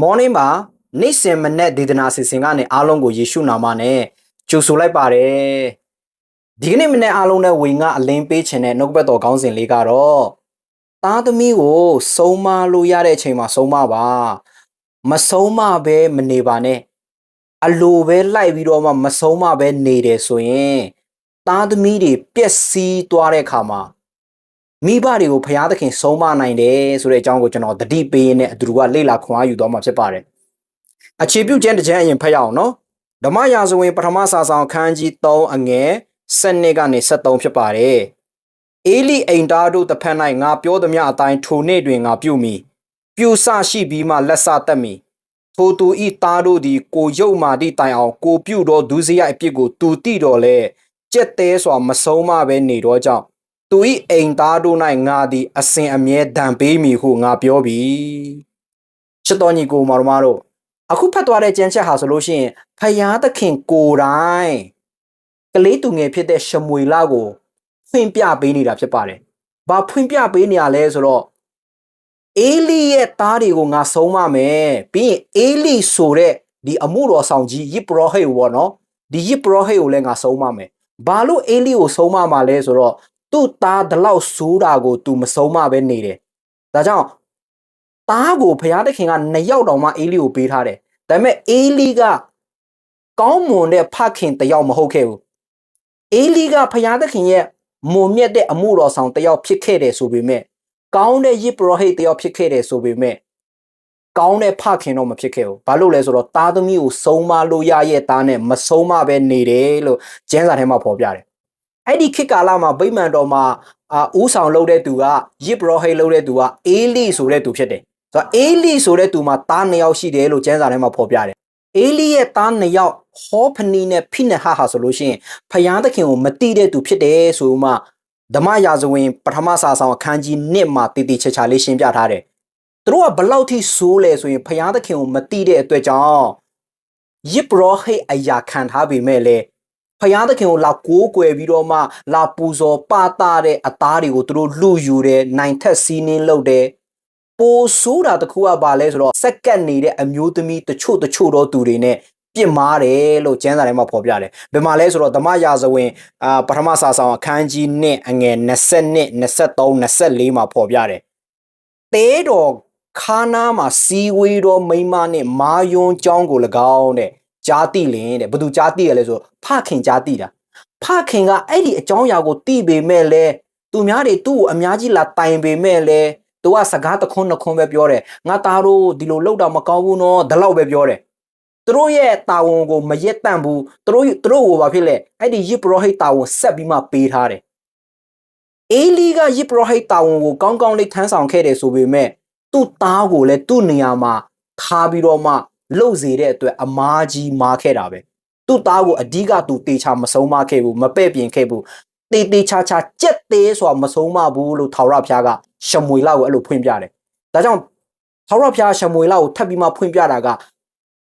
မော်နင်းမှာနေ့စဉ်မနေ့ဒေသနာစီစဉ်ကနေအားလုံးကိုယေရှုနာမနဲ့ကြိုဆိုလိုက်ပါတယ်ဒီကနေ့မနေ့အားလုံးနဲ့ဝေငါအလင်းပေးခြင်းနဲ့နှုတ်ဘက်တော်ကောင်းစဉ်လေးကတော့သားသမီးကိုစုံမလို့ရတဲ့အချိန်မှာစုံမပါမစုံမပဲမနေပါနဲ့အလိုပဲလိုက်ပြီးတော့မှမစုံမပဲနေတယ်ဆိုရင်သားသမီးတွေပျက်စီးသွားတဲ့အခါမှာ မိဘတွေကိုဖျားသခင်ဆုံးမနိုင်တယ်ဆိုတဲ့အကြောင်းကိုကျွန်တော်တတိပေးရင်းနဲ့အတူတူကလေ့လာခွန်အားယူသွားမှာဖြစ်ပါတယ်။အခြေပြုခြင်းတစ်ချမ်းအရင်ဖတ်ရအောင်နော်။ဓမ္မရာဇဝင်ပထမစာဆောင်ခန်းကြီး3အငယ်7ကနေ73ဖြစ်ပါတယ်။အေလိအိမ်သားတို့တစ်ဖက်၌ငါပြောသည်မြအတိုင်းထိုနေ့တွင်ငါပြုမိပြူဆရှိပြီးမှလက်ဆတက်မိထိုသူဤသားတို့သည်ကိုရုပ်မာသည့်တိုင်အောင်ကိုပြုတော်ဒုစရိုက်အပြစ်ကိုသူတိတော်လဲကြက်တဲစွာမဆုံးမပဲနေတော့ကြောင့် သူဤအိမ်သားတို့၌ငါသည်အစဉ်အမြဲဒဏ်ပေးမည်ဟုငါပြောပြီချစ်တော်ညီကိုမောင်မတို့အခုဖတ်သွားတဲ့ကျမ်းချက်ဟာဆိုလို့ရှိရင်ဖယားသခင်ကိုယ်တိုင်ကလေးသူငယ်ဖြစ်တဲ့ရှမွေလကိုဖွင့်ပြပေးနေတာဖြစ်ပါတယ်။ဘာဖွင့်ပြပေးနေရလဲဆိုတော့အေလိရဲ့သားတွေကိုငါဆုံးမမယ်ပြီးရင်အေလိဆိုတဲ့ဒီအမှုတော်ဆောင်ကြီးယစ်ပရောဟိတ်ဘောနော်ဒီယစ်ပရောဟိတ်ကိုလည်းငါဆုံးမမယ်ဘာလို့အေလိကိုဆုံးမမှာလဲဆိုတော့ သူ့သားဒီလောက်ဆိုးတာကို तू မဆုံးမပဲနေတယ်ဒါကြောင့်သားကိုဘုရားသခင်ကနှစ်ယောက်တောင်မှအေလိကိုပေးထားတယ်ဒါပေမဲ့အေလိကကောင်းမွန်တဲ့ဖခင်တယောက်မဟုတ်ခဲ့ဘူးအေလိကဘုရားသခင်ရဲ့မွန်မြတ်တဲ့အမှုတော်ဆောင်တယောက်ဖြစ်ခဲ့တယ်ဆိုပေမဲ့ကောင်းတဲ့ယစ်ပရောဟိတ်တယောက်ဖြစ်ခဲ့တယ်ဆိုပေမဲ့ကောင်းတဲ့ဖခင်တော့မဖြစ်ခဲ့ဘူးဘာလို့လဲဆိုတော့သားသမီးကိုဆုံးမလို့ရရဲ့သားနဲ့မဆုံးမပဲနေတယ်လို့ကျမ်းစာထဲမှာဖော်ပြတယ် အဲ့ဒီခေတ်ကာလမှာဗိမာန်တော်မှာအာဦးဆောင်လုပ်တဲ့သူကယစ်ပရောဟိတ်လုပ်တဲ့သူကအေလိဆိုတဲ့သူဖြစ်တယ်ဆိုတော့အေလိဆိုတဲ့သူမှာသားနှစ်ယောက်ရှိတယ်လို့ကျမ်းစာထဲမှာဖော်ပြတယ်အေလိရဲ့သားနှစ်ယောက်ဟောဖနီနဲ့ဖိနဟဟာဆိုလို့ရှိရင်ဖယားသခင်ကိုမတိတဲ့သူဖြစ်တယ်ဆိုမှဓမ္မရာဇဝင်ပထမစာဆောင်အခန်းကြီး1မှာတည်တည်ချာချာလေးရှင်းပြထားတယ်။သူတို့ကဘလောက်ထိဆိုးလဲဆိုရင်ဖယားသခင်ကိုမတိတဲ့အတွက်ကြောင့်ယစ်ပရောဟိတ်အရာခံထားပေမဲ့လေ ဖယားသခင်ကိုလာကိုးကွယ်ပြီးတော့မှလာပူဇော်ပတာတဲ့အသားတွေကိုသူတို့လူယူတယ်နိုင်ထက်စီးနှင်းလုပ်တယ်ပိုဆိုးတာတခုကပါလဲဆိုတော့စက္ကတ်နေတဲ့အမျိုးသမီးတချို့တချို့တော့သူတွေနဲ့ပြစ်မားတယ်လို့ကျမ်းစာထဲမှာဖော်ပြတယ်။ဘယ်မှာလဲဆိုတော့ဓမ္မရာဇဝင်အာပထမစာဆောင်အခန်းကြီး1အငယ်20 23 24မှာဖော်ပြတယ်။တဲတော်ခါနာမှာစီဝေးတော်မိန်းမနဲ့မာယွန်းเจ้าကို၎င်းတဲ့ ကြားတိလင်တဲ့ဘသူကြားတိရလဲဆိုဖခင်ကြားတိတာဖခင်ကအဲ့ဒီအကြောင်းအရာကိုသိပေမဲ့လဲသူများတွေသူ့ကိုအများကြီးလာတိုင်ပေမဲ့လဲသူကစကားတခွန်းနှခွန်းပဲပြောတယ်ငါသားတို့ဒီလိုလောက်တာမကောင်းဘူးနော်ဒါလောက်ပဲပြောတယ်သူတို့ရဲ့တာဝန်ကိုမရက်တန့်ဘူးသူတို့သူတို့ကိုဘာဖြစ်လဲအဲ့ဒီယစ်ပရောဟိတ်တာဝန်ဆက်ပြီးမှပေးထားတယ်အေလီကယစ်ပရောဟိတ်တာဝန်ကိုကောင်းကောင်းလေးထမ်းဆောင်ခဲ့တယ်ဆိုပေမဲ့သူ့သားကိုလည်းသူ့နေရာမှာထားပြီးတော့မှ လှုပ်စေတဲ့အတွက်အမားကြီးမားခဲ့တာပဲသူ့သားကိုအဓိကသူတေချာမဆုံးမခဲ့ဘူးမပဲ့ပြင်ခဲ့ဘူးတေတေချာချာကြက်သေးဆိုတာမဆုံးမဘူးလို့ထာဝရဘုရားကရှမွေလောက်ကိုအဲ့လိုဖွင့်ပြတယ်ဒါကြောင့်ထာဝရဘုရားရှမွေလောက်ကိုထပ်ပြီးမှဖွင့်ပြတာက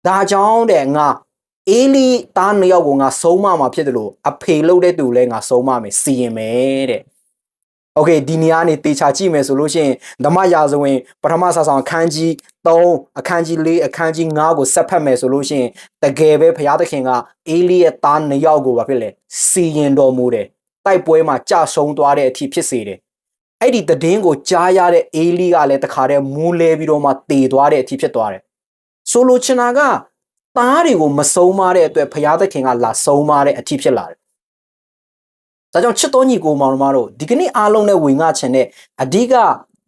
ဒါကြောင့်တဲ့ငါအေလီသားနှစ်ယောက်ကိုငါဆုံးမမှာဖြစ်တယ်လို့အဖေလုပ်တဲ့သူလည်းငါဆုံးမမယ်စီရင်မယ်တဲ့ โอเคဒီနေရာနေတေချာကြည့်မယ်ဆိုလို့ရှိရင်ဓမ္မရာဇဝင်ပထမဆာဆောင်အခန်းကြီး3အခန်းကြီး4အခန်းကြီး5ကိုဆက်ဖတ်မယ်ဆိုလို့ရှိရင်တကယ်ပဲဘုရားသခင်ကအေလိရဲ့သားနှစ်ယောက်ကိုဘာဖြစ်လဲစီရင်တော်မူတယ်တိုက်ပွဲမှာကြဆုံးသွားတဲ့အထိဖြစ်စေတယ်အဲ့ဒီတည်င်းကိုကြားရတဲ့အေလိကလည်းတခါတည်းမူးလဲပြီးတော့မှတေသွားတဲ့အထိဖြစ်သွားတယ်ဆိုလိုချင်တာကသားတွေကိုမဆုံးမတဲ့အတွက်ဘုရားသခင်ကလာဆုံးမတဲ့အထိဖြစ်လာတယ် ဒါကြောင့်ချစ်တော်ညီကိုမောင်တို့တို့ဒီကနေ့အားလုံးနဲ့ဝင်ငှချင်တဲ့အဓိက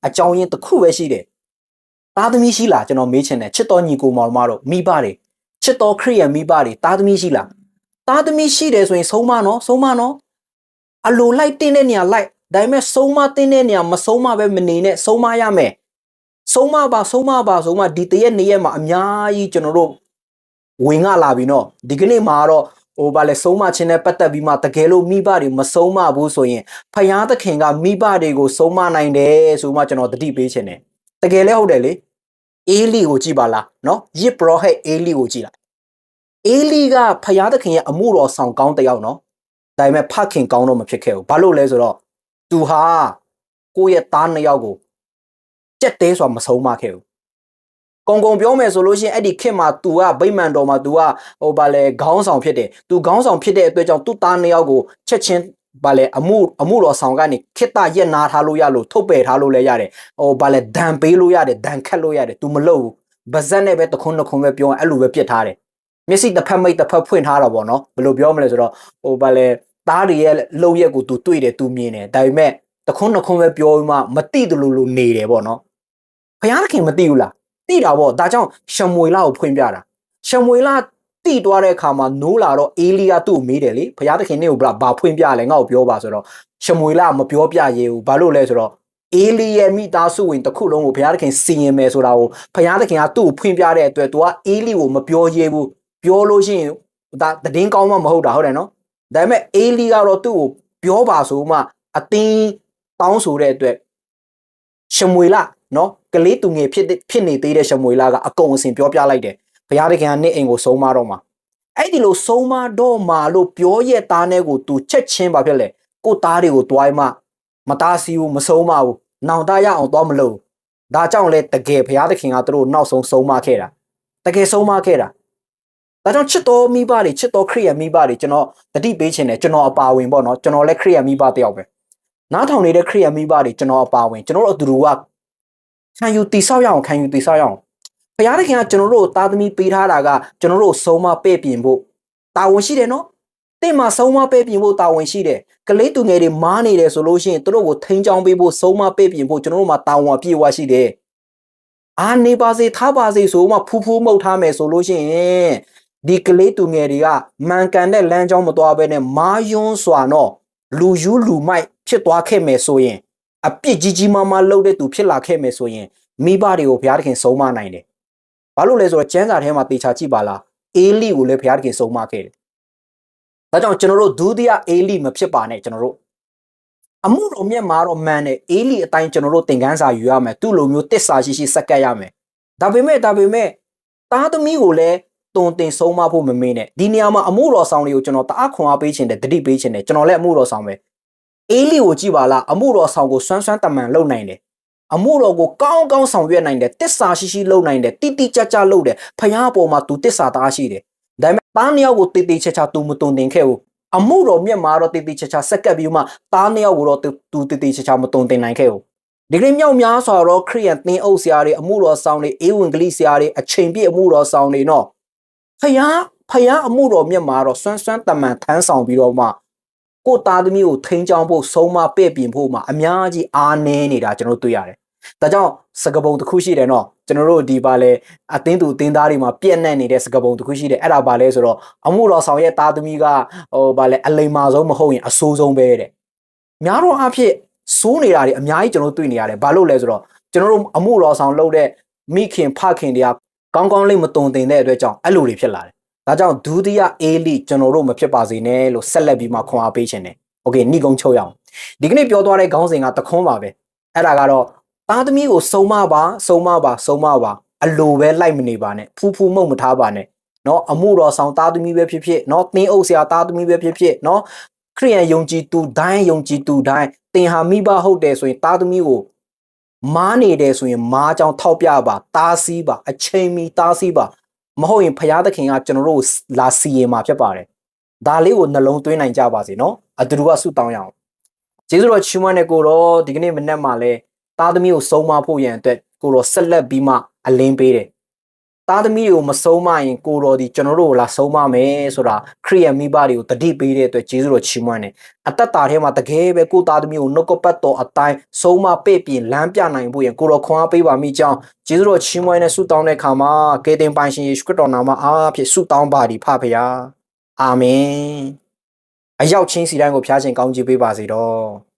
အကြောင်းရင်းတစ်ခုပဲရှိတယ်။သားသမီးရှိလားကျွန်တော်မေးချင်တယ်ချစ်တော်ညီကိုမောင်တို့မိဘတွေချစ်တော်ခရိယန်မိဘတွေသားသမီးရှိလားသားသမီးရှိတယ်ဆိုရင်ဆုံးမနော်ဆုံးမနော်အလိုလိုက်တင်းတဲ့နေရာလိုက်ဒါပေမဲ့ဆုံးမတင်းတဲ့နေရာမဆုံးမပဲမနေနဲ့ဆုံးမရမယ်ဆုံးမပါဆုံးမပါဆုံးမဒီတရက်နေ့ရက်မှာအများကြီးကျွန်တော်တို့ဝင်ငှလာပြီနော်ဒီကနေ့မှာတော့ ဟိုဗာလဲဆုံးမခြင်းနဲ့ပတ်သက်ပြီးမှတကယ်လို့မိဘတွေမဆုံးမဘူးဆိုရင်ဖယားသခင်ကမိဘတွေကိုဆုံးမနိုင်တယ်ဆိုမှကျွန်တော်တတိပေးခြင်းတယ်တကယ်လဲဟုတ်တယ်လေအေလီကိုကြည့်ပါလားနော်ယစ်ပရောဟက်အေလီကိုကြည့်လားအေလီကဖယားသခင်ရဲ့အမှုတော်ဆောင်ကောင်းတယောက်နော်ဒါပေမဲ့ဖခင်ကောင်းတော့မဖြစ်ခဲ့ဘူးဘာလို့လဲဆိုတော့သူဟာကိုယ့်ရဲ့သားနှစ်ယောက်ကိုကြက်တဲဆိုတာမဆုံးမခဲ့ဘူး ကုံကုံပြောမယ်ဆိုလို့ရှိရင်အဲ့ဒီခင်မှာ तू ကဗိမာန်တော်မှာ तू ကဟိုဗာလဲခေါင်းဆောင်ဖြစ်တယ် तू ခေါင်းဆောင်ဖြစ်တဲ့အတွက်ကြောင့်သူ့သားနှစ်ယောက်ကိုချက်ချင်းဗာလဲအမှုအမှုတော်ဆောင်ကနေခိတရက်နာထားလို့ရလို့ထုတ်ပယ်ထားလို့လည်းရတယ်ဟိုဗာလဲဒဏ်ပေးလို့ရတယ်ဒဏ်ခတ်လို့ရတယ် तू မလုပ်ဘူးဗဇက်နဲ့ပဲတခွန်းတခွန်းပဲပြောရင်အဲ့လိုပဲပြစ်ထားတယ်မျက်စိတစ်ဖက်မိတ်တစ်ဖက်ဖွင့်ထားတာပေါ့နော်ဘယ်လိုပြောမလဲဆိုတော့ဟိုဗာလဲသားတွေရဲ့လုံရက်ကို तू တွေ့တယ် तू မြင်တယ်ဒါပေမဲ့တခွန်းတခွန်းပဲပြောပြီးမှမတိတလို့လို့နေတယ်ပေါ့နော်ဘုရားသခင်မသိဘူးလား တိတာပေါ့ဒါကြောင့်ရှမွေလာကိုဖွင့်ပြတာရှမွေလာတိသွားတဲ့အခါမှာနိုးလာတော့အေလီယာသူ့ကိုမေးတယ်လေဘုရားသခင်နေကိုဘာဖွင့်ပြလဲငါ့ကိုပြောပါဆိုတော့ရှမွေလာမပြောပြရဲဘူးဘာလို့လဲဆိုတော့အေလီရဲ့မိသားစုဝင်တစ်ခုလုံးကိုဘုရားသခင်စီရင်မယ်ဆိုတာကိုဘုရားသခင်ကသူ့ကိုဖွင့်ပြတဲ့အတွက် तू ကအေလီကိုမပြောရဲဘူးပြောလို့ရှိရင်ဒါတည်င်းကောင်းမှမဟုတ်တာဟုတ်တယ်နော်ဒါပေမဲ့အေလီကတော့သူ့ကိုပြောပါဆိုမှအတင်းတောင်းဆိုတဲ့အတွက်ရှမွေလာနော် ကလေးသူငယ်ဖြစ်ဖြစ်နေသေးတဲ့ရှမွေလာကအကုန်အစင်ပြောပြလိုက်တယ်ဘုရားသခင်ကနှစ်အိမ်ကိုဆုံးမတော့မှာအဲ့ဒီလိုဆုံးမတော့မှာလို့ပြောရဲ့သားနဲ့ကို तू ချက်ချင်းပါဖြစ်လေကိုသားတွေကိုတွိုင်းမှမသားစီဘူးမဆုံးမဘူးနောင်တရအောင်တော့မလုပ်ဒါကြောင့်လဲတကယ်ဘုရားသခင်ကသူတို့နောက်ဆုံးဆုံးမခဲ့တာတကယ်ဆုံးမခဲ့တာဒါကြောင့်ချစ်တော်မိဘတွေချစ်တော်ခရိယမိဘတွေကျွန်တော်တတိပေးခြင်းတယ်ကျွန်တော်အပါဝင်ပေါ့နော်ကျွန်တော်လည်းခရိယမိဘတယောက်ပဲနားထောင်နေတဲ့ခရိယမိဘတွေကျွန်တော်အပါဝင်ကျွန်တော်တို့အတူတူက ခံယူတိဆောက်ရအောင်ခံယူတိဆောက်ရအောင်ဘုရားသခင်ကကျွန်တော်တို့ကိုသားသမီးပေးထားတာကကျွန်တော်တို့ဆုံးမပဲ့ပြင်ဖို့တာဝန်ရှိတယ်နော်တင့်မှာဆုံးမပဲ့ပြင်ဖို့တာဝန်ရှိတယ်ကလေးသူငယ်တွေမားနေတယ်ဆိုလို့ရှိရင်သူတို့ကိုထိန်းချောင်းပေးဖို့ဆုံးမပဲ့ပြင်ဖို့ကျွန်တော်တို့မှာတာဝန်အပြည့်အဝရှိတယ်အာနေပါစေထားပါစေဆိုမှဖူးဖူးမှုတ်ထားမယ်ဆိုလို့ရှိရင်ဒီကလေးသူငယ်တွေကမှန်ကန်တဲ့လမ်းကြောင်းမသွားဘဲနဲ့မာယွန်းစွာတော့လူယူလူမိုက်ဖြစ်သွားခဲ့မယ်ဆိုရင် အပြစ်ကြီးကြီးမားမားလုပ်တဲ့သူဖြစ်လာခဲ့မယ်ဆိုရင်မိဘတွေကိုဘုရားသခင်ဆုံးမနိုင်တယ်။ဘာလို့လဲဆိုတော့ကျမ်းစာထဲမှာတေချာကြည့်ပါလား။အေလိကိုလည်းဘုရားသခင်ဆုံးမခဲ့တယ်။ဒါကြောင့်ကျွန်တော်တို့ဒုတိယအေလိမဖြစ်ပါနဲ့ကျွန်တော်တို့အမှုတော်မြတ်မှာတော့မှန်တယ်အေလိအတိုင်းကျွန်တော်တို့သင်ခန်းစာယူရမယ်သူ့လိုမျိုးတစ္ဆာရှိရှိစက္ကပ်ရမယ်။ဒါပေမဲ့ဒါပေမဲ့သားသမီးကိုလည်းတုံတင်ဆုံးမဖို့မမင်းနဲ့ဒီနေရာမှာအမှုတော်ဆောင်တွေကိုကျွန်တော်တအားခွန်အားပေးခြင်းတယ်တတိပေးခြင်းတယ်ကျွန်တော်လည်းအမှုတော်ဆောင်ပဲ အေးလီကိုကြည့်ပါလားအမှုတော်ဆောင်ကိုစွမ်းစွမ်းတမန်လုပ်နိုင်တယ်အမှုတော်ကိုကောင်းကောင်းဆောင်ရွက်နိုင်တယ်တစ္ဆာရှိရှိလုပ်နိုင်တယ်တိတိကျကျလုပ်တယ်ဖျားအပေါ်မှာ तू တစ္ဆာသားရှိတယ်ဒါပေမဲ့သားနှစ်ယောက်ကိုတိတိကျကျ तू မတုံတင်ခဲ့ဘူးအမှုတော်မြတ်မှာတော့တိတိကျကျစက်ကပ်ပြီးမှသားနှစ်ယောက်ကိုတော့ तू တိတိကျကျမတုံတင်နိုင်ခဲ့ဘူးဒီကနေ့မြောက်များစွာတော့ခရိယန်သင်းအုပ်ဆရာတွေအမှုတော်ဆောင်တွေအေဝံဂေလိဆရာတွေအချိန်ပြည့်အမှုတော်ဆောင်တွေနော်ဖျားဖျားအမှုတော်မြတ်မှာတော့စွမ်းစွမ်းတမန်ထမ်းဆောင်ပြီးတော့မှ ကိုသားသမီးကိုထိန်းချောင်းဖို့ဆုံးမပဲ့ပြင်ဖို့မှာအများကြီးအားနည်းနေတာကျွန်တော်တွေ့ရတယ်။ဒါကြောင့်စကပုံတစ်ခုရှိတယ်နော်ကျွန်တော်တို့ဒီပါလဲအသင်းသူအသင်းသားတွေမှာပြက်နှက်နေတဲ့စကပုံတစ်ခုရှိတယ်အဲ့ဒါပါလဲဆိုတော့အမှုတော်ဆောင်ရဲ့သားသမီးကဟိုပါလဲအလိမ္မာဆုံးမဟုတ်ရင်အဆိုးဆုံးပဲတဲ့။များတော့အဖြစ်စိုးနေတာတွေအများကြီးကျွန်တော်တို့တွေ့နေရတယ်။ဘာလို့လဲဆိုတော့ကျွန်တော်တို့အမှုတော်ဆောင်လုပ်တဲ့မိခင်ဖခင်တွေကကောင်းကောင်းလေးမတုံတင်တဲ့အတွက်ကြောင့်အဲ့လိုတွေဖြစ်လာတယ်။ ဒါကြောင့်ဒုတိယ A လိကျွန်တော်တို့မဖြစ်ပါစေနဲ့လို့ဆက်လက်ပြီးမှခွန်အားပေးခြင်းတယ်။ Okay နှိကုံချုပ်ရအောင်။ဒီကနေ့ပြောသွားတဲ့ခေါင်းစဉ်ကတခွန်းပါပဲ။အဲ့ဒါကတော့သားသမီးကိုစုံမပါစုံမပါစုံမပါအလိုပဲလိုက်မနေပါနဲ့ဖူးဖူးမုတ်မထားပါနဲ့နော်အမှုတော်ဆောင်သားသမီးပဲဖြစ်ဖြစ်နော်သင်းအုပ်ဆရာသားသမီးပဲဖြစ်ဖြစ်နော်ခရိယံယုံကြည်သူတိုင်းယုံကြည်သူတိုင်းသင်ဟာမိဘဟုတ်တယ်ဆိုရင်သားသမီးကိုမားနေတယ်ဆိုရင်မားကြောင်ထောက်ပြပါတားစီးပါအချိန်မီတားစီးပါ မဟုတ်ရင်ဖရာသခင်ကကျွန်တော်တို့လာစီရင်มาဖြစ်ပါတယ်ဒါလေးကိုနှလုံးသွင်းနိုင်ကြပါစေနော်အတူတူကဆုတောင်းရအောင်ကျေးဇူးတော်ချီးမွမ်းတဲ့ကိုတော့ဒီကနေ့မနက်မှာလဲသားသမီးကိုဆုံးမဖို့ရန်အတွက်ကိုတော့ဆက်လက်ပြီးမှအလင်းပေးတယ် သားသမီးတွေကိုမဆုံးမရင်ကိုတော်ဒီကျွန်တော်တို့ကိုလာဆုံးမမယ်ဆိုတာခရိယမိဘတွေကိုတတိပေးတဲ့အတွက်ကျေးဇူးတော်ချီးမွမ်းတယ်အသက်တာထဲမှာတကယ်ပဲကိုသားသမီးကိုနှုတ်ကပတ်တော်အတိုင်းဆုံးမပဲ့ပြင်လမ်းပြနိုင်ဖို့ရန်ကိုတော်ခွန်အားပေးပါမိကြောင်းကျေးဇူးတော်ချီးမွမ်းတဲ့ဆုတောင်းတဲ့အခါမှာကေတင်ပိုင်ရှင်ယေရှုခရစ်တော်နာမအားဖြင့်ဆုတောင်းပါသည်ဖဖရာအာမင်အရောက်ချင်းစီတိုင်းကိုဖျားရှင်ကောင်းချီးပေးပါစေတော့